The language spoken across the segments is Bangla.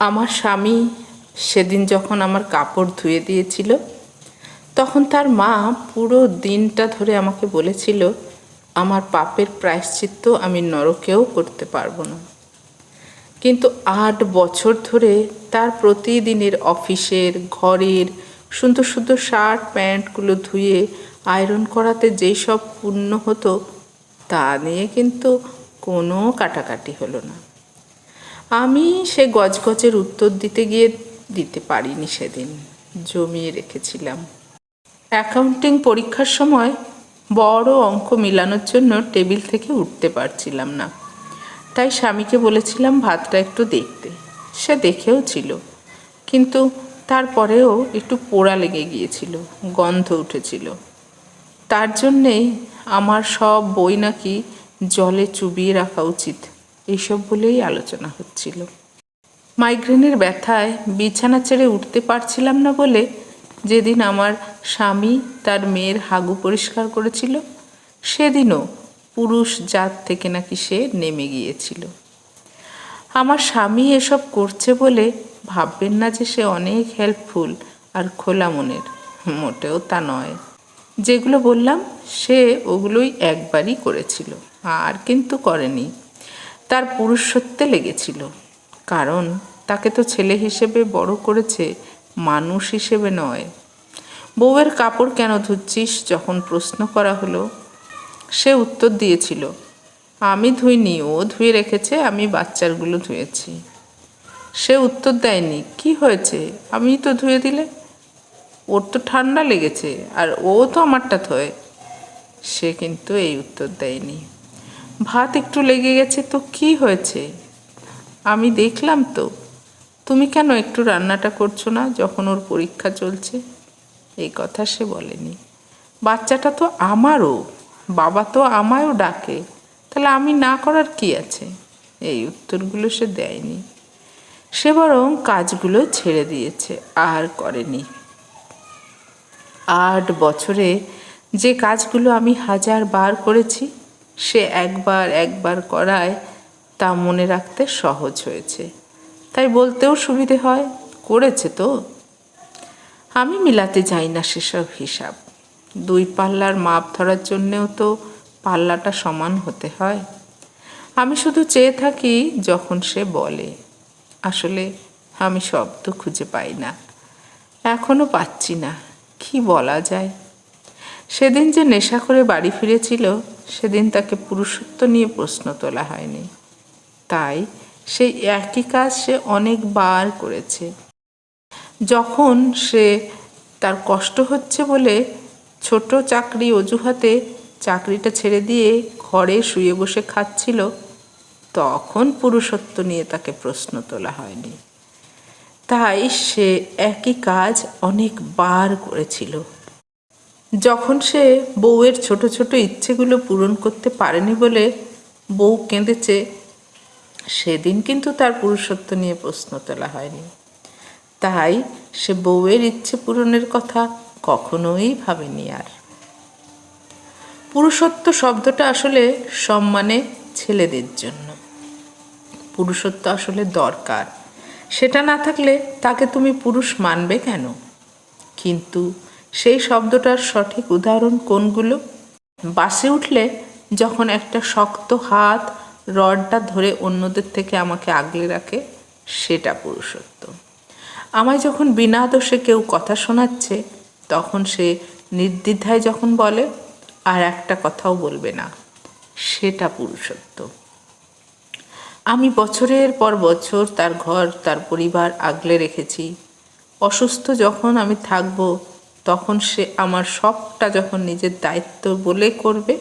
আমার স্বামী সেদিন যখন আমার কাপড় ধুয়ে দিয়েছিল, তখন তার মা পুরো দিনটা ধরে আমাকে বলেছিল, আমার পাপের প্রায়শ্চিত্ত আমি নরকেও করতে পারব না। কিন্তু আট বছর ধরে তার প্রতিদিনের অফিসের, ঘরের সুন্দর সুন্দর শার্ট, প্যান্টগুলো ধুয়ে আয়রন করাতে যেই সব পূর্ণ হতো, তা নিয়ে কিন্তু কোনো কাটাকাটি হলো না। আমি সে গজগজের উত্তর দিতে গিয়ে দিতে পারিনি সেদিন, জমিয়ে রেখেছিলাম। অ্যাকাউন্টিং পরীক্ষার সময় বড় অঙ্ক মিলানোর জন্য টেবিল থেকে উঠতে পারছিলাম না। তাই স্বামীকে বলেছিলাম, ভাতটা একটু দেখতে। সে দেখেও ছিল, কিন্তু তারপরেও একটু পোড়া লেগে গিয়েছিল, গন্ধ উঠেছিল। তার জন্যেই আমার সব বই নাকি জলে চুবিয়ে রাখা উচিত। এইসব বলেই আলোচনা হচ্ছিল। মাইগ্রেনের ব্যথায় বিছানা ছেড়ে উঠতে পারছিলাম না বলে যেদিন আমার স্বামী তার মেয়ের হাগু পরিষ্কার করেছিল, সেদিনও পুরুষ জাত থেকে নাকি সে নেমে গিয়েছিল। আমার স্বামী এসব করছে বলে ভাববেন না যে সে অনেক হেল্পফুল আর খোলা মনের। মোটেও তা নয়। যেগুলো বললাম সে ওগুলোই একবারই করেছিল, আর কিন্তু করেনি। তার পুরুষত্বে লেগেছিল। কারণ তাকে তো ছেলে হিসেবে বড় করেছে মানুষ হিসেবে নয়। বউয়ের কাপড় কেন ধুচ্ছিস যখন প্রশ্ন করা হলো? সে উত্তর দিয়েছিল, আমি ধুইনি, ও ধুয়ে রেখেছে, আমি বাচ্চারগুলো ধুয়েছি। সে উত্তর দেয়নি, কি হয়েছে? আমি তো ধুয়ে দিলে? ওর তো ঠান্ডা লেগেছে, আর ও তো আমারটা থয়ে সে কিন্তু এই উত্তর দেয়নি। ভাত একটু লেগে গেছে তো কি হয়েছে? আমি দেখলাম তো। তুমি কেন একটু রান্নাটা করছ না যখন ওর পরীক্ষা চলছে? এই কথা সে বলেনি। বাচ্চাটা তো আমারও। বাবা তো আমায়ও ডাকে। তাহলে আমি না করার কি আছে? এই উত্তরগুলো সে দেয়নি। সে বরং কাজগুলো ছেড়ে দিয়েছে, আর করেনি। আট বছরে যে কাজগুলো আমি হাজার বার করেছি সে একবার একবার করায় তা মনে রাখতে সহজ হয়েছে। তাই বলতেও সুবিধে হয়, করেছে তো। আমি মিলাতে যাই না সেসব হিসাব। দুই পাল্লার মাপ ধরার জন্যেও তো পাল্লাটা সমান হতে হয়। আমি শুধু চেয়ে থাকি যখন সে বলে। আসলে আমি শব্দ খুঁজে পাই না। এখনও পাচ্ছি না, কি বলা যায়? সেদিন যে নেশা করে বাড়ি ফিরেছিল সেদিন তাকে পুরুষত্ব নিয়ে প্রশ্ন তোলা হয়নি। তাই সেই একই কাজ সে অনেকবার করেছে। যখন সে তার কষ্ট হচ্ছে বলে ছোট চাকরি অজুহাতে চাকরিটা ছেড়ে দিয়ে ঘরে শুয়ে বসে খাচ্ছিল, তখন পুরুষত্ব নিয়ে তাকে প্রশ্ন তোলা হয়নি। তাই সে একই কাজ অনেকবার করেছিল। যখন সে বউয়ের ছোট ছোট ইচ্ছেগুলো পূরণ করতে পারেনি বলে বউ কেঁদেছে, সেদিন কিন্তু তার পুরুষত্ব নিয়ে প্রশ্ন তোলা হয়নি। তাই সে বউয়ের ইচ্ছে পূরণের কথা কখনোই ভাবেনি আর। পুরুষত্ব শব্দটা আসলে সম্মানে ছেলেদের জন্য। পুরুষত্ব আসলে দরকার। সেটা না থাকলে তাকে তুমি পুরুষ মানবে কেন? কিন্তু সেই শব্দটার সঠিক উদাহরণ কোনগুলো? বাসে উঠলে যখন একটা শক্ত হাত রডটা ধরে অন্যদের থেকে আমাকে আগলে রাখে, সেটা পুরুষত্ব। আমায় যখন বিনা দোষে কেউ কথা শোনাচ্ছে, তখন সে নির্দ্বিধায় যখন বলে, আর একটা কথাও বলবে না, সেটা পুরুষত্ব। আমি বছরের পর বছর তার ঘর, তার পরিবার আগলে রেখেছি। অসুস্থ যখন আমি থাকব তখন সে আমার সবটা যখন নিজের দায়িত্ব বলে করবে,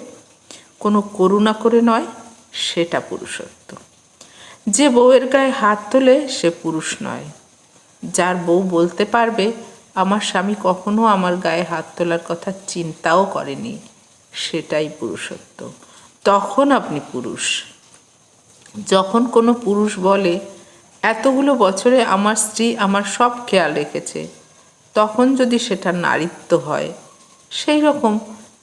কোনো করুণা করে নয়, সেটা পুরুষত্ব। যে বউয়ের গায়ে হাত তোলে, সে পুরুষ নয়। যার বউ বলতে পারবে, আমার স্বামী কখনো আমার গায়ে হাত তোলার কথা চিন্তাও করেনি, সেটাই পুরুষত্ব। তখন আপনি পুরুষ। যখন কোনো পুরুষ বলে, এতগুলো বছরে আমার স্ত্রী আমার সব খেয়াল রেখেছে তখন যদি সেটা নারীত্ব হয় সেই রকম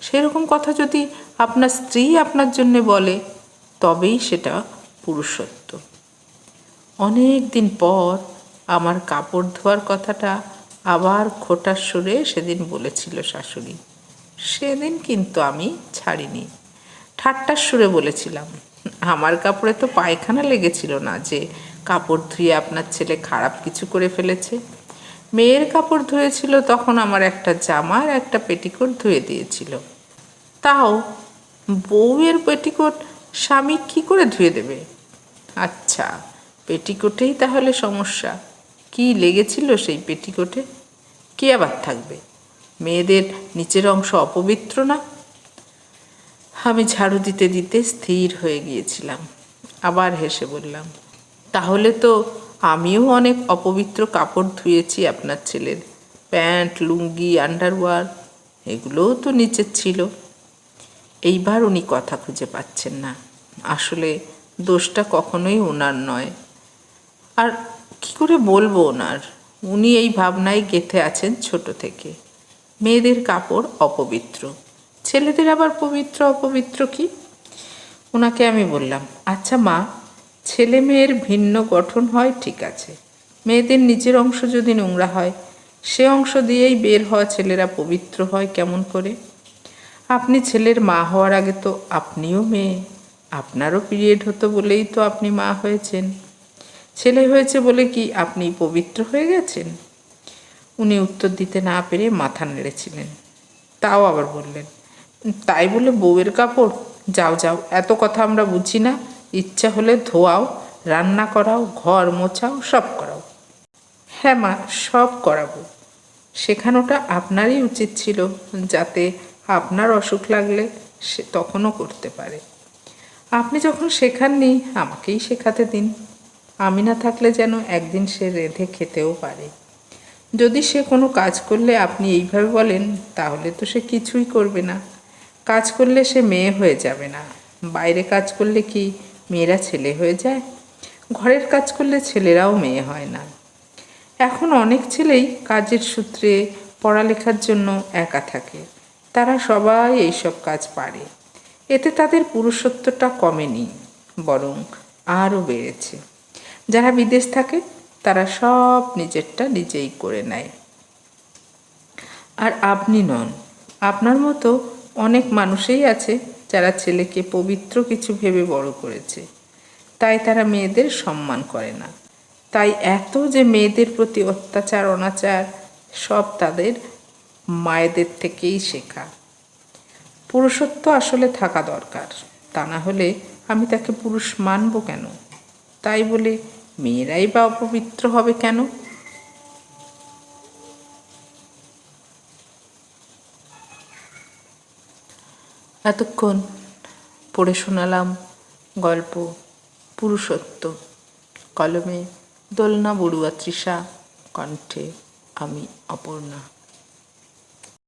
সেই রকম কথা যদি আপনার স্ত্রী আপনার জন্য বলে, তবেই সেটা পুরুষত্ব। অনেক দিন পর আমার কাপড় ধোয়ার কথাটা আবার খোটার সুরে সেদিন বলেছিল শাশুড়ি। সেদিন কিন্তু আমি ছাড়িনি। ঠাট্টার সুরে বলেছিলাম, আমার কাপড়ে তো পায়খানা লেগেছিল না যে কাপড় ধুয়ে আপনার ছেলে খারাপ কিছু করে ফেলেছে। মেয়ের কাপড় ধুয়েছিল, তখন আমার একটা জামার একটা পেটিকোট ধুয়ে দিয়েছিল। তাও বউয়ের পেটিকোট স্বামী কি করে ধুয়ে দেবে? আচ্ছা পেটিকোটেই তাহলে সমস্যা। কি লেগেছিল সেই পেটিকোটে? কে আবার থাকবে? মেয়েদের নিচের অংশ অপবিত্র না? আমি ঝাড়ু দিতে দিতে স্থির হয়ে গিয়েছিলাম। আবার হেসে বললাম, তাহলে তো আমিও অনেক অপবিত্র কাপড় ধুয়েছি আপনার ছেলের। প্যান্ট, লুঙ্গি, আন্ডারওয়ার, এগুলোও তো নিচের ছিল। এইবার উনি কথা খুঁজে পাচ্ছেন না। আসলে দোষটা কখনোই ওনার নয়। আর কি করে বলব ওনার? উনি এই ভাবনায় গেথে আছেন ছোট থেকে। মেয়েদের কাপড় অপবিত্র। ছেলেদের আবার পবিত্র অপবিত্র কি? ওনাকে আমি বললাম আচ্ছা মা ছেলে মেয়ের ভিন্ন গঠন হয়, ঠিক আছে। মেয়েদের নিচের অংশ যদি নোংরা হয়, সে অংশ দিয়েই বের হওয়া ছেলেরা পবিত্র হয়, কেমন করে? আপনি ছেলের মা হওয়ার আগে তো আপনিও মেয়ে, আপনারও পিরিয়ড হতো বলেই তো আপনি মা হয়েছেন। ছেলে হয়েছে বলে কি আপনি পবিত্র হয়ে গেছেন? উনি উত্তর দিতে না পেরে মাথা নেড়েছিলেন। তাও আবার বললেন, তাই বলে বউয়ের কাপড়? যাও যাও, এত কথা আমরা বুঝি না। ইচ্ছা হলে ধোয়াও, রান্না করাও, ঘর মোছাও, সব করাও। হ্যাঁ মা, সব করাবো। শেখানোটা আপনারই উচিত ছিল, যাতে আপনার অসুখ লাগলে সে তখনও করতে পারে। আপনি যখন শেখাননি, আমাকেই শেখাতে দিন। আমি না থাকলে যেন একদিন সে রেঁধে খেতেও পারে। যদি সে কোনো কাজ করলে আপনি এইভাবে বলেন, তাহলে তো সে কিছুই করবে না। কাজ করলে সে মেয়ে হয়ে যাবে না। বাইরে কাজ করলে কি মেয়েরা ছেলে হয়ে যায়। ঘরের কাজ করলে ছেলেরাও মেয়ে হয় না। এখন অনেক ছেলেই কাজের সূত্রে পড়ালেখার জন্য একা থাকে। তারা সবাই এইসব কাজ পারে। এতে তাদের পুরুষত্বটা কমেনি, বরং আরও বেড়েছে। যারা বিদেশ থাকে, তারা সব নিজেরটা নিজেই করে নেয়। আর আপনি নন। আপনার মতো অনেক মানুষই আছে যারা ছেলেকে পবিত্র কিছু ভেবে বড় করেছে, তাই তারা মেয়েদের সম্মান করে না। তাই এত যে মেয়েদের প্রতি অত্যাচার, অনাচার, সব তাদের মায়েদের থেকেই শেখা। পুরুষত্ব আসলে থাকা দরকার। তা না হলে আমি তাকে পুরুষ মানব কেন? তাই বলে মেয়েরাই বা অপবিত্র হবে কেন? এতক্ষণ পড়ে শোনালাম গল্প পুরুষত্ব কলমে দোলনা বড়ুয়া তৃষা কণ্ঠে আমি অপর্ণা।